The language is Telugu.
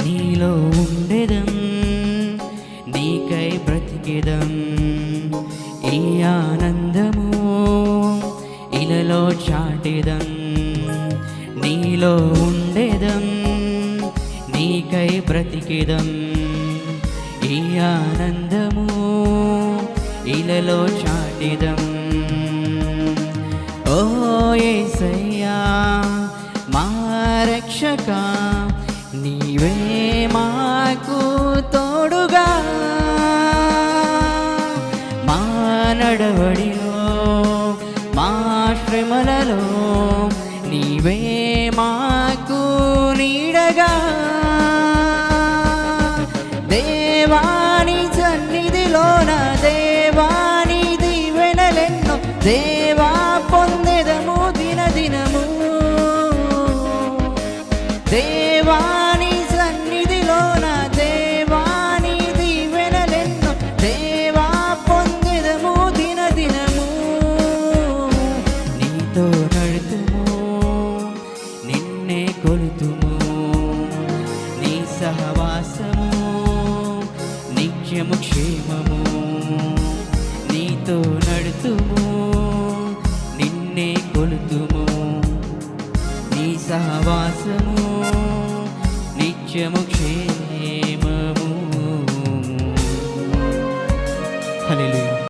నీలో ఉండేదం నీకై బ్రతికేదం. ఈ ఆనందము ఇలలో చాటెదం నీలో ఉండేదం నీకై బ్రతికేదం. ఈ ఆనందము ఇలలో చాటెదం. ఓ ఏసయ్యా మా రక్షకా నీవే మాకు తోడుగా మా నడవడిలో మా శ్రమలలో నీవే మాకు నీడగా. దేవాని సన్నిధిలోన దేవాని దీవెనలెన్నో దేవా పొందెదము దిన దినము దేవా నీతో నడుతుము నిన్నే కొలుతుము నీ సహవాసము నిత్యము క్షేమము నీతో నడుతుము నిన్నే కొలుతుము నీ సహవాసము నిత్యము క్షేమము.